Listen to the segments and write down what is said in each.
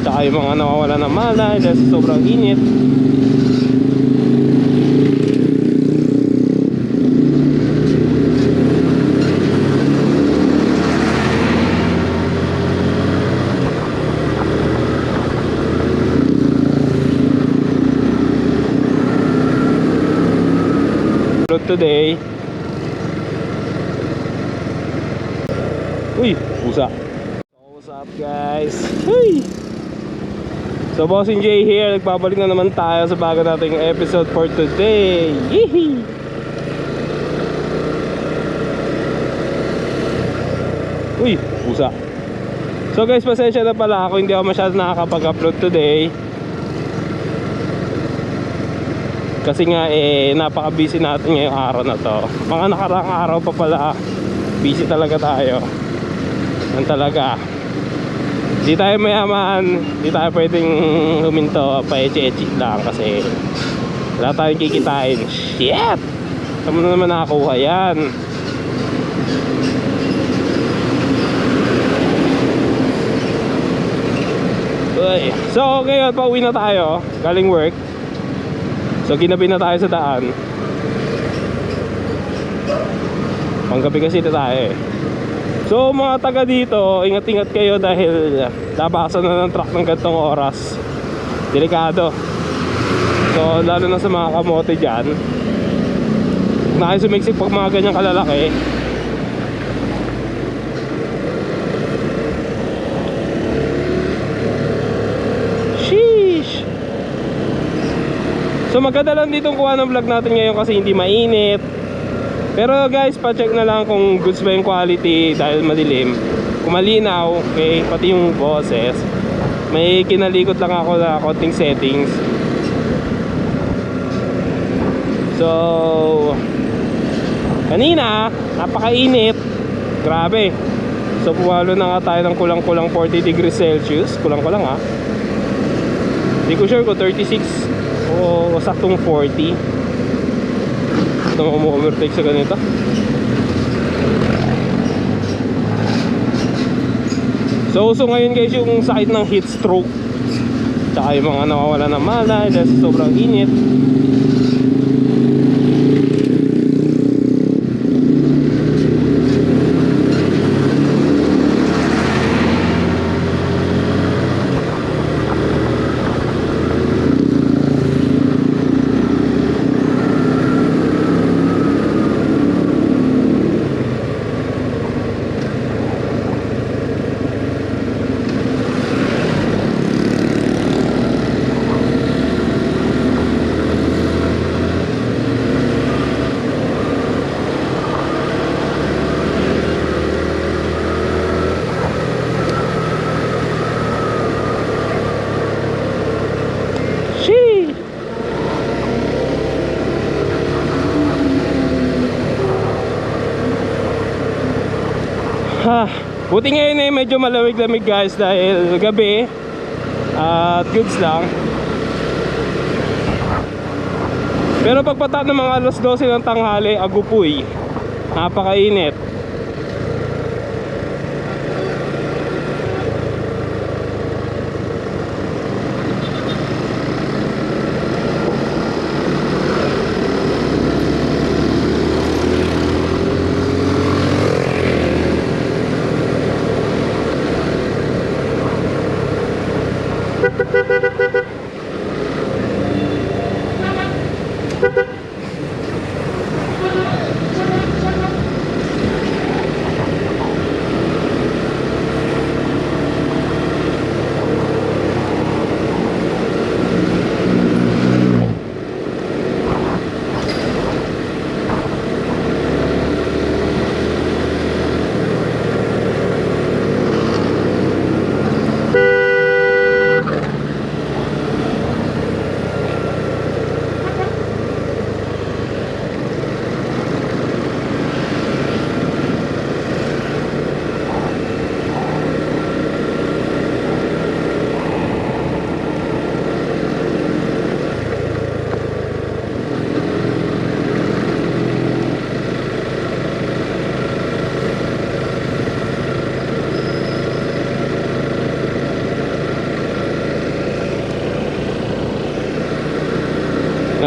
Tsaka yung mga nawawala ng malay dahil sobrang init. Today. Uy, pusa. So, what's up guys? Hey! So Bossing J here, nagbabalik na naman tayo sa bago nating episode for today. Yee! Uy, pusa. So guys, pasensya na pala ako, hindi ako masyado nakakapag-upload today. Kasi nga eh napaka-busy natin ngayong araw na to. Mga nakaraang araw pa pala busy talaga tayo. Yan talaga. Di tayo mayaman, di tayo pwedeng huminto pa echi lang kasi wala tayong kikitain. Shit! Saan mo na naman nakakuha yan? Uy. So ngayon, pauwi na tayo galing work. So ginabi na tayo sa daan. Panggabi kasi na tayo eh. So mga taga dito, ingat-ingat kayo dahil labasan na ng truck ng gantong oras. Delikado. So lalo na sa mga kamote dyan. Na kayo sumiksik pag mga ganyang kalalaki. Sheesh! So maganda lang ditong kuha ng vlog natin ngayon kasi hindi mainit. Pero guys, pa-check na lang kung goods ba yung quality dahil madilim. Kung malinaw, okay, pati yung boses. May kinalikot lang ako na konting settings. So, kanina, napakainit. Grabe. So, pumalo na nga tayo ng kulang-kulang 40 degrees Celsius. Kulang-kulang ha. Hindi ko sure kung 36 o saktong 40. Ito mo overtake sa ganito. So, uso ngayon guys yung sakit ng heat stroke. Tsaka yung mga nawawala ng malay dahil sobrang init. Sheesh! Ha, buti ngayon eh medyo malamig-lamig guys dahil gabi at goods lang. Pero pagpata ng mga alas 12 ng tanghali, agupoy. Napakainit.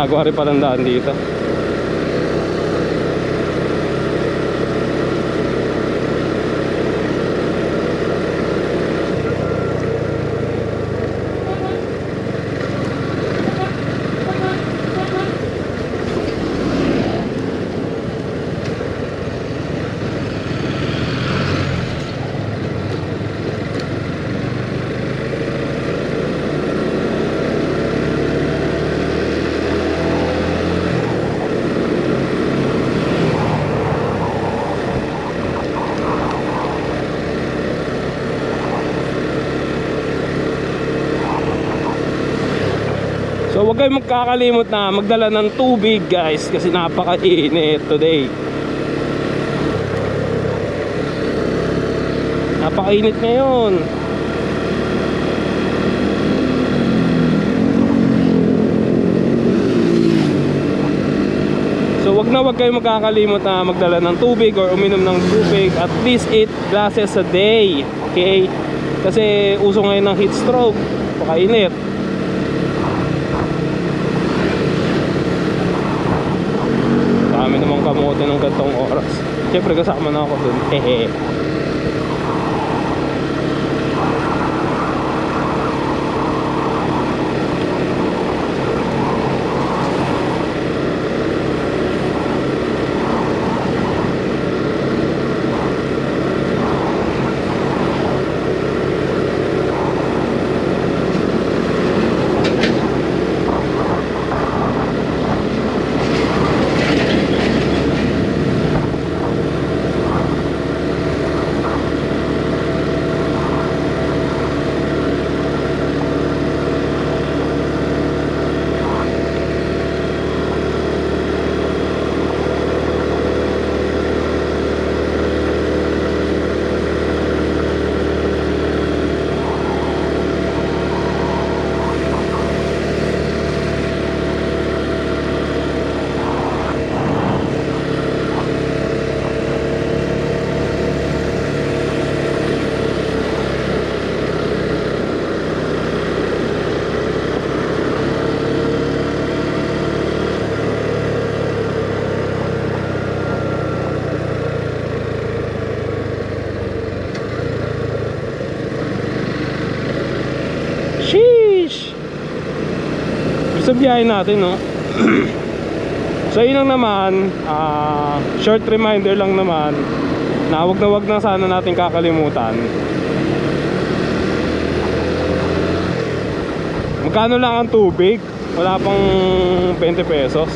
Ginagawa rin palang daan dito. Kayong magkakalimot na magdala ng tubig guys kasi napakainit today. Napakainit ngayon. So wag na wag kayong magkakalimot na magdala ng tubig or uminom ng tubig at least 8 glasses a day. Okay? Kasi uso ngayon ng heat stroke. Pakainit. Kamote ng gantong oras. Siyempre kasama na ako dun. Hehe. Sheesh! Sa biyahe natin, no? so, yun lang naman, ah, short reminder lang naman na wag na wag na sana natin kakalimutan. Magkano lang ang tubig? Wala pang 20 pesos.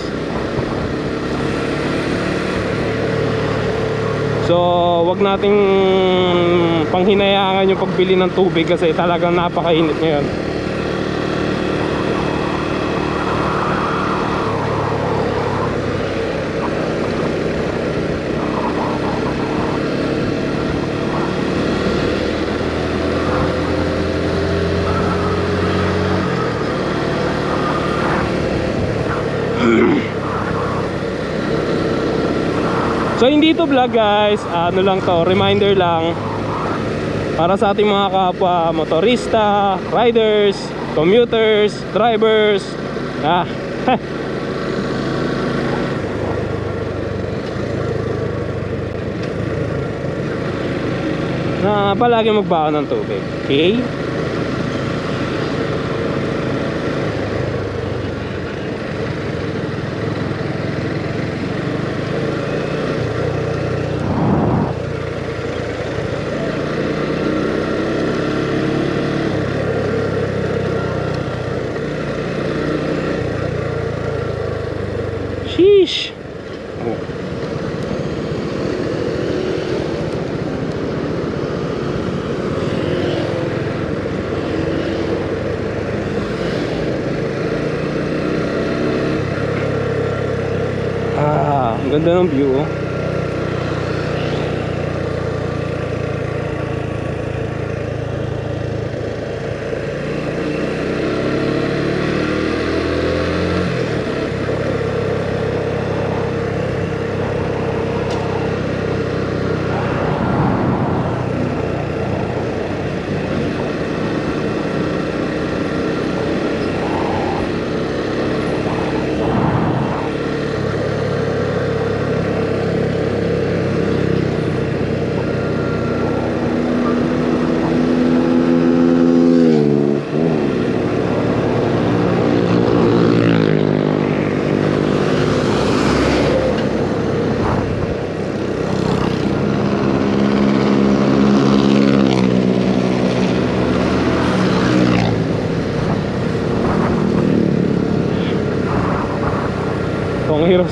So, wag nating panghinayangan yung pagbili ng tubig kasi talagang napakainit ngayon. So hindi to vlog guys, ano lang to, reminder lang para sa ating mga kapwa motorista, riders, commuters, drivers. Ah. na palagi magbaon ng tubig. Okay? Sheesh. Oh. Ah, ang ganda ng view oh.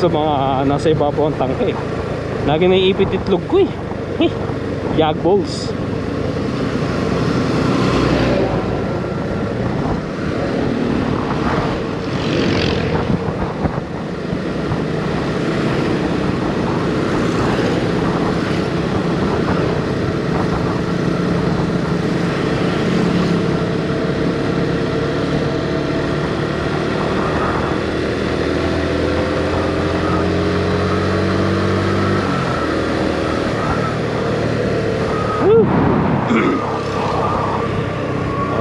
Sa mga nasa ibabaw ang tangke. Lagi naiipit itlog ko eh. Eh, yag balls.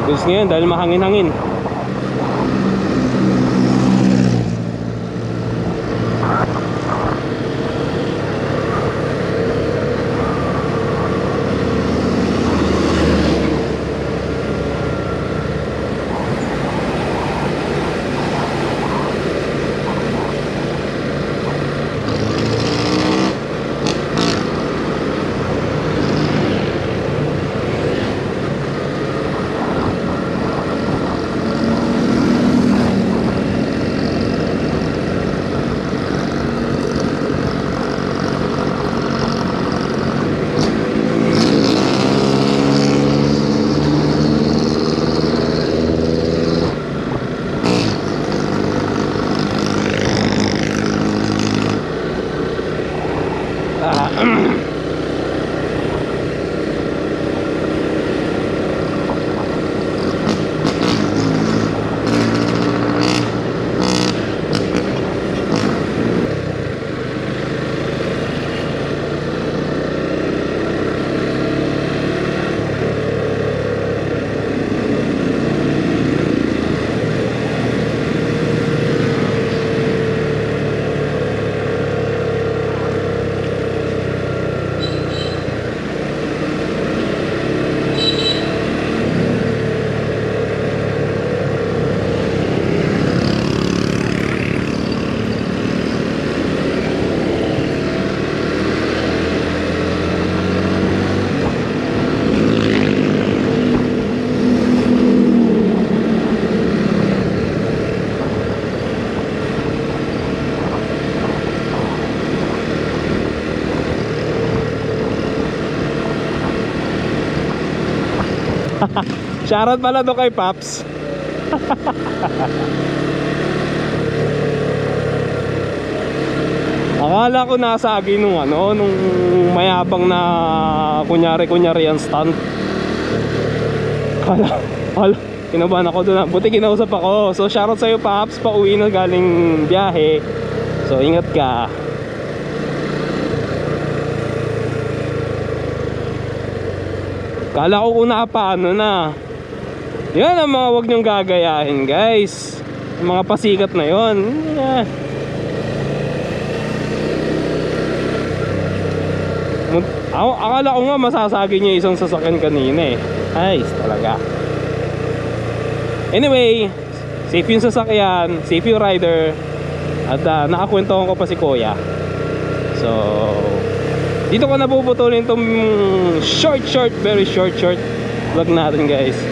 Agos ngayon dahil mahangin-hangin. Ahem. Shoutout pala to kay Paps. Akala ko nasa agi nung ano, nung mayabang na kunyari-kunyari ang stunt. Kala, kala, kinabahan ako doon. Buti kinausap ako. So shoutout sa'yo Paps, pauwi na galing biyahe. So ingat ka. Kala ko kung nakapaano na. Yan ang mga wag niyong gagayahin guys. Yung mga pasikat na yon. Yeah. Akala ko nga masasagi niya isang sasakyan kanina eh. Nice talaga. Anyway, safe yung sasakyan, safe yung rider. At uh, nakakwentuhan ko pa si Kuya. So, dito ko napuputulin itong short, short, very short, short vlog natin guys.